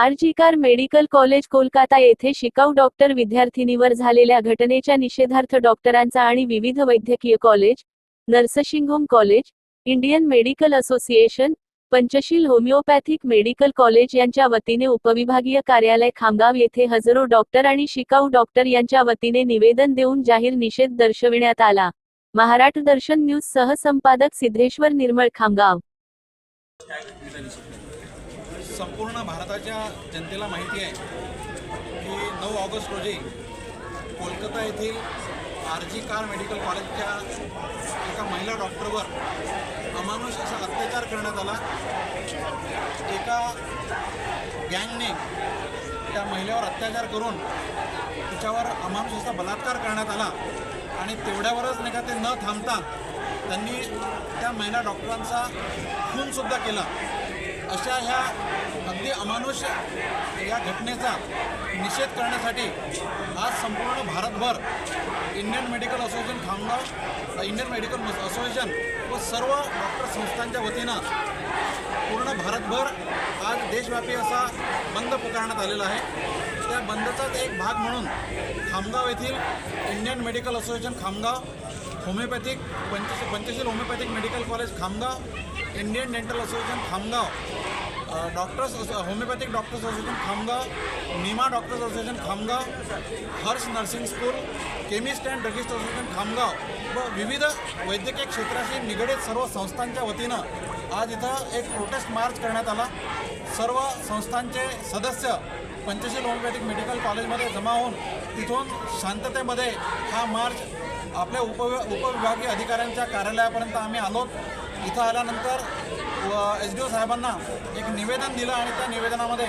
RG Kar medical college Kolkata येथे शिकाऊ doctor विद्यार्थिनीवर झालेल्या घटनेच्या निषेधार्थ डॉक्टरांचा आणि विविध वैद्यकीय college nursing home college Indian Medical Association Panchsheel homeopathic medical college यांच्या वतीने उपविभागीय कार्यालय खामगाव येथे हजारो डॉक्टर आणि शिकाऊ डॉक्टर यांच्या वतीने निवेदन देऊन जाहीर निषेध दर्शविण्यात आला. महाराष्ट्र दर्शन न्यूज सहसंपादक सिद्धेश्वर निर्मळ खामगाव. संपूर्ण भारताच्या जनतेला माहिती आहे की नऊ ऑगस्ट रोजी कोलकाता येथील आर जी कार मेडिकल कॉलेजच्या एका महिला डॉक्टरवर अमानुष असा अत्याचार करण्यात आला. एका गँगने त्या महिलेवर अत्याचार करून तिच्यावर अमानुष असा बलात्कार करण्यात आला आणि तेवढ्यावरच नाही का ते न थांबता त्यांनी त्या महिला डॉक्टरांचा खूनसुद्धा केला. अशा ह्या अगदी अमानुष या घटनेचा निषेध करण्यासाठी आज संपूर्ण भारतभर Indian Medical Association Khamgaon Indian Medical Association व सर्व डॉक्टर संस्थांच्या वतीनं पूर्ण भारतभर आज देशव्यापी असा बंद पुकारण्यात आलेला आहे. त्या बंदचाच एक भाग म्हणून खामगाव येथील Indian Medical Association Khamgaon homeopathic Panchsheel Panchsheel homeopathic medical college Khamgaon Indian Dental Association Khamgaon doctors homeopathic doctors association Khamgaon NIMA doctors association Khamgaon Harsh nursing school chemist and druggist association Khamgaon. व विविध वैद्यकीय क्षेत्राशी निगडीत सर्व संस्थांच्या वतीनं आज इथं एक प्रोटेस्ट मार्च करण्यात आला. सर्व संस्थांचे सदस्य पंचशील होमिओपॅथिक मेडिकल कॉलेजमध्ये जमा होऊन तिथून शांततेमध्ये हा मार्च आपल्या उप उपविभागीय अधिकाऱ्यांच्या कार्यालयापर्यंत आम्ही आलो इथं आल्यानंतर व एस डी ओ साहेबांना एक निवेदन दिलं आणि त्या निवेदनामध्ये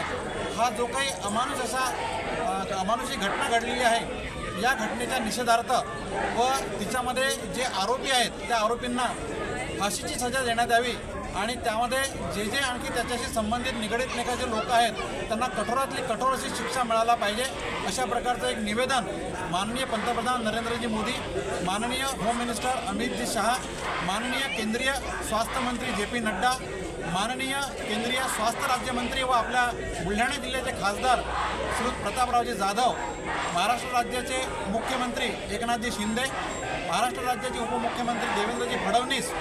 हा जो काही अमानुष असा अमानुषी घटना घडलेली आहे या घटनेच्या निषेधार्थ व तिच्यामध्ये जे आरोपी आहेत त्या आरोपींना फाशीची सजा देण्यात यावी आणि त्यामध्ये जे जे आणखी त्याच्याशी संबंधित निगडीत निका लोक आहेत त्यांना कठोरातली कठोर अशी शिक्षा मिळायला पाहिजे. अशा प्रकारचं एक निवेदन माननीय पंतप्रधान नरेंद्रजी मोदी माननीय होम मिनिस्टर अमितजी शहा माननीय केंद्रीय स्वास्थ्यमंत्री जे पी नड्डा माननीय केंद्रीय स्वास्थ्य राज्यमंत्री व आपल्या बुलढाणा जिल्ह्याचे खासदार श्री प्रतापरावजी जाधव महाराष्ट्र राज्याचे मुख्यमंत्री एकनाथजी शिंदे महाराष्ट्र राज्याचे उपमुख्यमंत्री देवेंद्रजी फडणवीस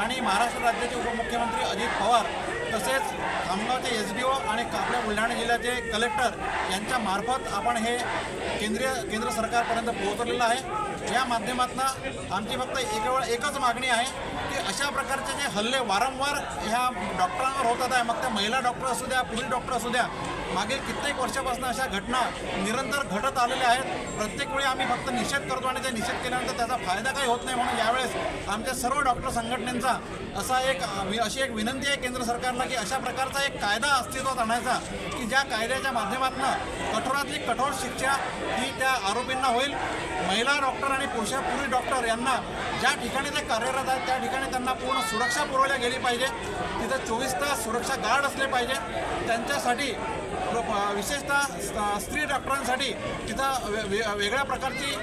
आणि महाराष्ट्र राज्याचे उपमुख्यमंत्री अजित पवार तसेच खामगावचे एस डी ओ आणि आपल्या बुलढाणा जिल्ह्याचे कलेक्टर यांच्या मार्फत आपण हे केंद्रीय केंद्र सरकारपर्यंत पोहोचवलेलं आहे. या माध्यमातून आमची फक्त एकवळ एकच मागणी आहे की अशा प्रकारचे जे हल्ले वारंवार ह्या डॉक्टरांवर होतात आहे मग त्या महिला डॉक्टर असू द्या पुरुष डॉक्टर असू द्या मागील कित्येक वर्षापासून अशा घटना निरंतर घडत आलेल्या आहेत. प्रत्येक वेळी आम्ही फक्त निषेध करतो आणि ते निषेध केल्यानंतर त्याचा फायदा काही होत नाही म्हणून यावेळेस आमच्या सर्व डॉक्टर संघटनेचा असा एक वि- अशी एक विनंती आहे केंद्र सरकारला की अशा प्रकारचा एक कायदा अस्तित्वात आणायचा की ज्या कायद्याच्या माध्यमातून कठोरातली कठोर शिक्षा ही त्या आरोपींना होईल. महिला डॉक्टर आणि पुरुष पुरुष डॉक्टर यांना ज्या ठिकाणी ते कार्यरत आहेत त्या ठिकाणी त्यांना पूर्ण सुरक्षा पुरवल्या गेली पाहिजे. तिथं चोवीस तास सुरक्षा गार्ड असले पाहिजे. त्यांच्यासाठी विशेषतः स- स्त्री डॉक्टरांसाठी तिथं वे- वे- वेगळ्या प्रकारची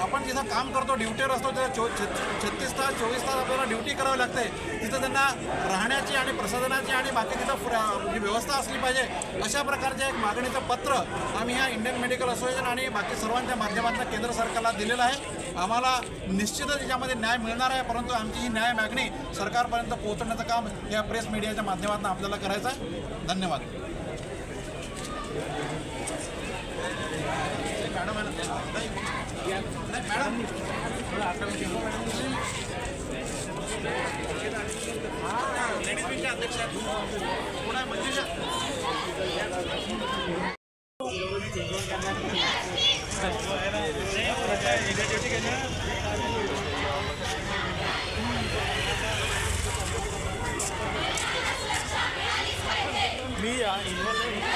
आपण जिथं काम करतो ड्युटीवर असतो तिथं चो छत्तीस तास चोवीस तास आपल्याला ड्युटी करावी लागते. तिथं त्यांना राहण्याची आणि प्रसाधनाची आणि बाकी तिथं व्यवस्था असली पाहिजे अशा प्रकारचे एक मागणीचं पत्र आम्ही ह्या इंडियन मेडिकल असोसिएशन आणि बाकी सर्वांच्या माध्यमातून केंद्र सरकारला दिलेलं आहे. आम्हाला निश्चितच याच्यामध्ये न्याय मिळणार आहे परंतु आमची ही न्याय मागणी सरकारपर्यंत पोहोचवण्याचं काम या प्रेस मीडियाच्या माध्यमातून आपल्याला करायचं आहे. धन्यवाद. Mira, y no le...